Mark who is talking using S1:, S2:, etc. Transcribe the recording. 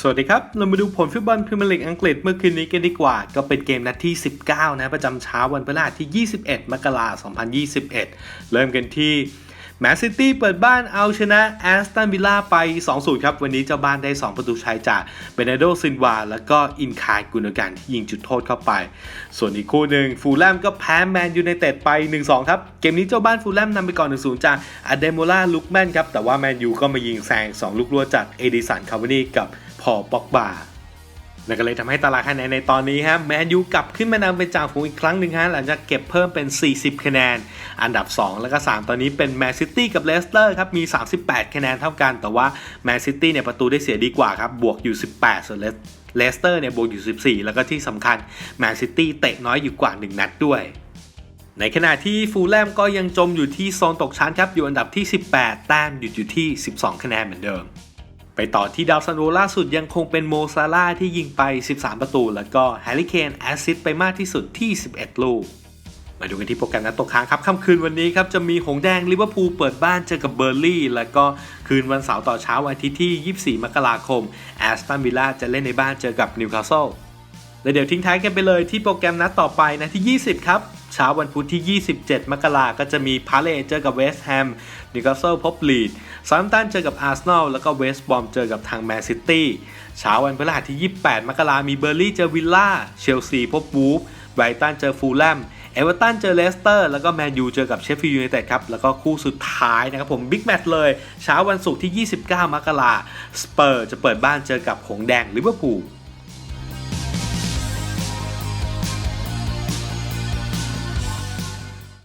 S1: สวัสดีครับ เรามาดูผลฟุตบอลพรีเมียร์ลีกอังกฤษเมื่อคืนนี้กันดีกว่า ก็เป็นเกมนัดที่ 19 นะประจำเช้าวันพฤหัสที่ 21 มกราคม 2021 เริ่มกันที่แมนซิตี้เปิดบ้านเอาชนะแอสตันวิลล่าไป 2-0 ครับ วันนี้เจ้าบ้านได้ 2 ประตูชัยจากเบเนโดซินวา แล้วก็อินคายกุนกันที่ยิงจุดโทษเข้าไป ส่วนอีกคู่หนึ่งฟูลแลมก็แพ้แมนยูไนเต็ดไป 1-2 ครับ เกมนี้เจ้าบ้านฟูลแลมนำไปก่อน 1-0 จากอเดโมล่าลุกแมนครับ แต่ว่าแมนยูก็มายิงแซง 2 ลูกรัวจากเอดิสันคาวานีกับ พอปอกบานั่นก็เลยทำให้ตารางคะแนนในตอนนี้ฮะแมนยูกลับขึ้นมานำเป็นจ่าฝูงอีกครั้งหนึ่งฮะหลังจากเก็บเพิ่มเป็น 40 คะแนน อันดับ 2 แล้วก็ 3 ตอนนี้เป็นแมนซิตี้กับเลสเตอร์ครับมี 38 คะแนนเท่ากัน แต่ว่าแมนซิตี้เนี่ยประตูได้เสียดีกว่าครับบวกอยู่ 18 ส่วนเลสเตอร์เนี่ยบวกอยู่ 14 แล้วก็ที่สำคัญแมนซิตี้เตะน้อยอยู่กว่า 1 นัดด้วยในขณะที่ฟูลแลมก็ยังจมอยู่ที่โซนตกชั้นครับอยู่อันดับที่ 18 แต้มหยุดอยู่ที่ 12 คะแนนเหมือนเดิม ไปต่อที่ดาวซันโวล่าสุดยังคงเป็นโมซาร่าที่ยิงไป 13 ประตู แล้วก็แฮร์รี่เคนแอสซิสไปมากที่สุดที่ 11 ลูก มาดูกันที่โปรแกรมนัดตกค้างครับค่ำคืนวันนี้ครับ จะมีหงแดงลิเวอร์พูลเปิดบ้านเจอกับเบอร์ลี่ แล้วก็คืนวันเสาร์ต่อเช้าวันอาทิตย์ที่ 24 มกราคมแอสตันวิลล่าจะเล่นในบ้านเจอกับนิวคาสเซิลและเดี๋ยวทิ้งท้ายกันไปเลยที่โปรแกรมนัดต่อไปนะที่ 20 ครับ เช้าวันพุธที่ 27 มกราก็จะมีพาเลเจอกับเวสต์แฮมนิวคาสเซิลพบลีดซาร์มตันเจอกับอาร์เซนอลแล้วก็เวสต์บอมเจอกับทางแมนซิตี้เช้าวันพฤหัสที่ 28 มกรามีเบอร์ลี่เจอวิลล่าเชลซีพบวูฟไบรตันเจอฟูลแลมเอเวอร์ตันเจอเลสเตอร์แล้วก็แมนยูเจอกับเชฟฟิลด์ยูไนเต็ดครับ แล้วก็คู่สุดท้ายนะครับผมบิ๊กแมตช์เลย เช้าวันศุกร์ที่ 29 มกราสเปอร์จะเปิดบ้านเจอกับหงแดงลิเวอร์พูล